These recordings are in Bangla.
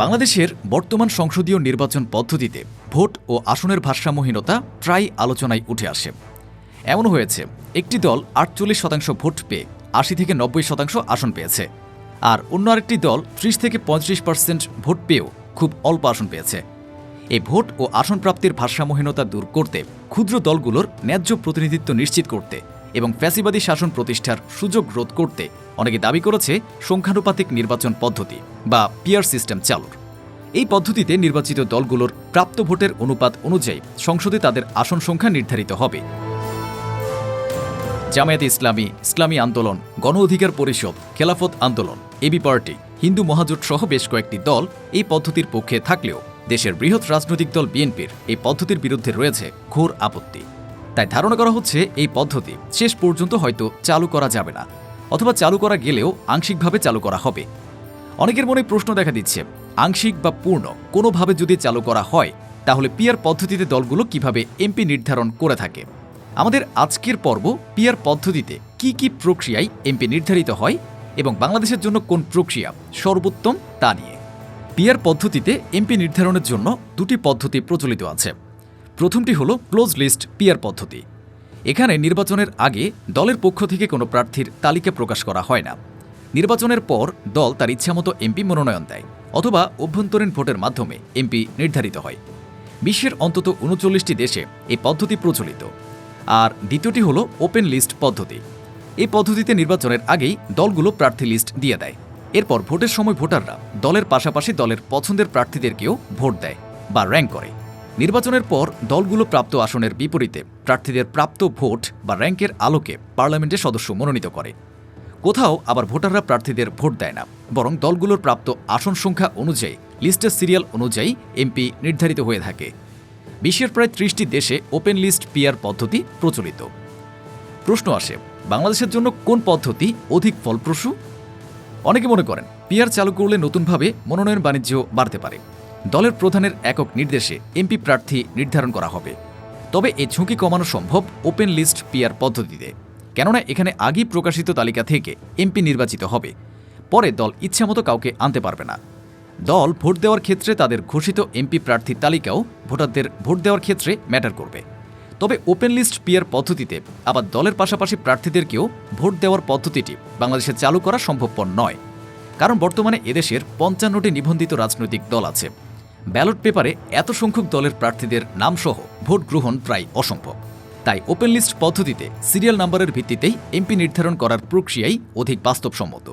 বাংলাদেশের বর্তমান সংসদীয় নির্বাচন পদ্ধতিতে ভোট ও আসনের ভারসাম্যহীনতা প্রায় আলোচনায় উঠে আসে। এমন হয়েছে, একটি দল আটচল্লিশ শতাংশ ভোট পেয়ে আশি থেকে নব্বই শতাংশ আসন পেয়েছে আর অন্য আরেকটি দল ত্রিশ থেকে পঁয়ত্রিশ পার্সেন্ট ভোট পেয়েও খুব অল্প আসন পেয়েছে। এই ভোট ও আসন প্রাপ্তির ভারসাম্যহীনতা দূর করতে ক্ষুদ্র দলগুলোর ন্যায্য প্রতিনিধিত্ব নিশ্চিত করতে এবং ফ্যাসিবাদী শাসন প্রতিষ্ঠার সুযোগ রোধ করতে অনেকে দাবি করেছে সংখ্যানুপাতিক নির্বাচন পদ্ধতি বা পিয়ার সিস্টেম চালুর। এই পদ্ধতিতে নির্বাচিত দলগুলোর প্রাপ্ত ভোটের অনুপাত অনুযায়ী সংসদে তাদের আসন সংখ্যা নির্ধারিত হবে। জামায়াত ইসলামী ইসলামী আন্দোলন, গণ অধিকার পরিষদ, খেলাফত আন্দোলন এবি পার্টি, হিন্দু মহাজোট সহ বেশ কয়েকটি দল এই পদ্ধতির পক্ষে থাকলেও দেশের বৃহৎ রাজনৈতিক দল বিএনপির এই পদ্ধতির বিরুদ্ধে রয়েছে ঘোর আপত্তি। তাই ধারণা করা হচ্ছে এই পদ্ধতি শেষ পর্যন্ত হয়তো চালু করা যাবে না, অথবা চালু করা গেলেও আংশিকভাবে চালু করা হবে। অনেকের মনে প্রশ্ন দেখা দিচ্ছে, আংশিক বা পূর্ণ, কোনোভাবে যদি চালু করা হয়, তাহলে পিয়ার পদ্ধতিতে দলগুলো কীভাবে এমপি নির্ধারণ করে থাকে? আমাদের আজকের পর্ব পিয়ার পদ্ধতিতে কি কি প্রক্রিয়ায় এমপি নির্ধারিত হয় এবং বাংলাদেশের জন্য কোন প্রক্রিয়া সর্বোত্তম তা নিয়ে। পিয়ার পদ্ধতিতে এমপি নির্ধারণের জন্য দুটি পদ্ধতি প্রচলিত আছে। প্রথমটি হল ক্লোজ লিস্ট পিয়ার পদ্ধতি। এখানে নির্বাচনের আগে দলের পক্ষ থেকে কোনো প্রার্থীর তালিকা প্রকাশ করা হয় না। নির্বাচনের পর দল তার ইচ্ছামতো এমপি মনোনয়ন দেয় অথবা অভ্যন্তরীণ ভোটের মাধ্যমে এমপি নির্ধারিত হয়। বিশ্বের অন্তত উনচল্লিশটি দেশে এই পদ্ধতি প্রচলিত। আর দ্বিতীয়টি হল ওপেন লিস্ট পদ্ধতি। এই পদ্ধতিতে নির্বাচনের আগেই দলগুলো প্রার্থী লিস্ট দিয়ে দেয়। এরপর ভোটের সময় ভোটাররা দলের পাশাপাশি দলের পছন্দের প্রার্থীদেরকেও ভোট দেয় বা র্যাঙ্ক করে। নির্বাচনের পর দলগুলো প্রাপ্ত আসনের বিপরীতে প্রার্থীদের প্রাপ্ত ভোট বা র্যাঙ্কের আলোকে পার্লামেন্টের সদস্য মনোনীত করে। কোথাও আবার ভোটাররা প্রার্থীদের ভোট দেয় না, বরং দলগুলোর প্রাপ্ত আসন সংখ্যা অনুযায়ী, লিস্টের সিরিয়াল অনুযায়ী এমপি নির্ধারিত হয়ে থাকে। বিশ্বের প্রায় ত্রিশটি দেশে ওপেন লিস্ট পিয়ার পদ্ধতি প্রচলিত। প্রশ্ন আসে, বাংলাদেশের জন্য কোন পদ্ধতি অধিক ফলপ্রসূ? অনেকে মনে করেন পিয়ার চালু করলে নতুনভাবে মনোনয়ন বাণিজ্য বাড়তে পারে। দলের প্রধানের একক নির্দেশে এমপি প্রার্থী নির্ধারণ করা হবে। তবে এ ঝুঁকি কমানো সম্ভব ওপেন লিস্ট পিয়ার পদ্ধতিতে। কেননা এখানে আগেই প্রকাশিত তালিকা থেকে এমপি নির্বাচিত হবে। পরে দল ইচ্ছামতো কাউকে আনতে পারবে না। দল ভোট দেওয়ার ক্ষেত্রে তাদের ঘোষিত এমপি প্রার্থীর তালিকাও ভোটারদের ভোট দেওয়ার ক্ষেত্রে ম্যাটার করবে। তবে ওপেন লিস্ট পিয়ার পদ্ধতিতে আবার দলের পাশাপাশি প্রার্থীদেরকেও ভোট দেওয়ার পদ্ধতিটি বাংলাদেশে চালু করা সম্ভবপর নয়। কারণ বর্তমানে এদেশের পঞ্চান্নটি নিবন্ধিত রাজনৈতিক দল আছে। ব্যালট পেপারে এত সংখ্যক দলের প্রার্থীদের নামসহ ভোট গ্রহণ প্রায় অসম্ভব। তাই ওপেন লিস্ট পদ্ধতিতে সিরিয়াল নাম্বারের ভিত্তিতেই এমপি নির্ধারণ করার প্রক্রিয়াই অধিক বাস্তবসম্মত।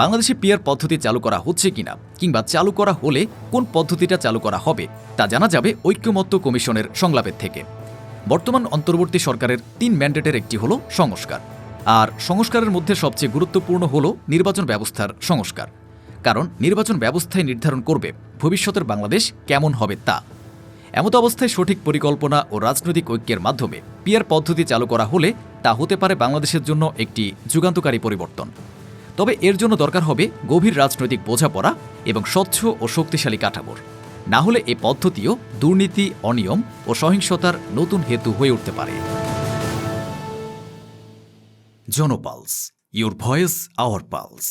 বাংলাদেশে পিয়ার পদ্ধতি চালু করা হচ্ছে কিনা কিংবা চালু করা হলে কোন পদ্ধতিটা চালু করা হবে তা জানা যাবে ঐক্যমত্য কমিশনের সংলাপের থেকে। বর্তমান অন্তর্বর্তী সরকারের তিন ম্যান্ডেটের একটি হল সংস্কার। আর সংস্কারের মধ্যে সবচেয়ে গুরুত্বপূর্ণ হল নির্বাচন ব্যবস্থার সংস্কার। কারণ নির্বাচন ব্যবস্থায় নির্ধারণ করবে ভবিষ্যতের বাংলাদেশ কেমন হবে তা। এমত অবস্থায় সঠিক পরিকল্পনা ও রাজনৈতিক ঐক্যের মাধ্যমে পিয়ার পদ্ধতি চালু করা হলে তা হতে পারে বাংলাদেশের জন্য একটি যুগান্তকারী পরিবর্তন। তবে এর জন্য দরকার হবে গভীর রাজনৈতিক বোঝাপড়া এবং স্বচ্ছ ও শক্তিশালী কাঠামোর। না হলে এ পদ্ধতিও দুর্নীতি, অনিয়ম ও সহিংসতার নতুন হেতু হয়ে উঠতে পারে। জনপালস ইউর ভয়েস, আওয়ার পালস।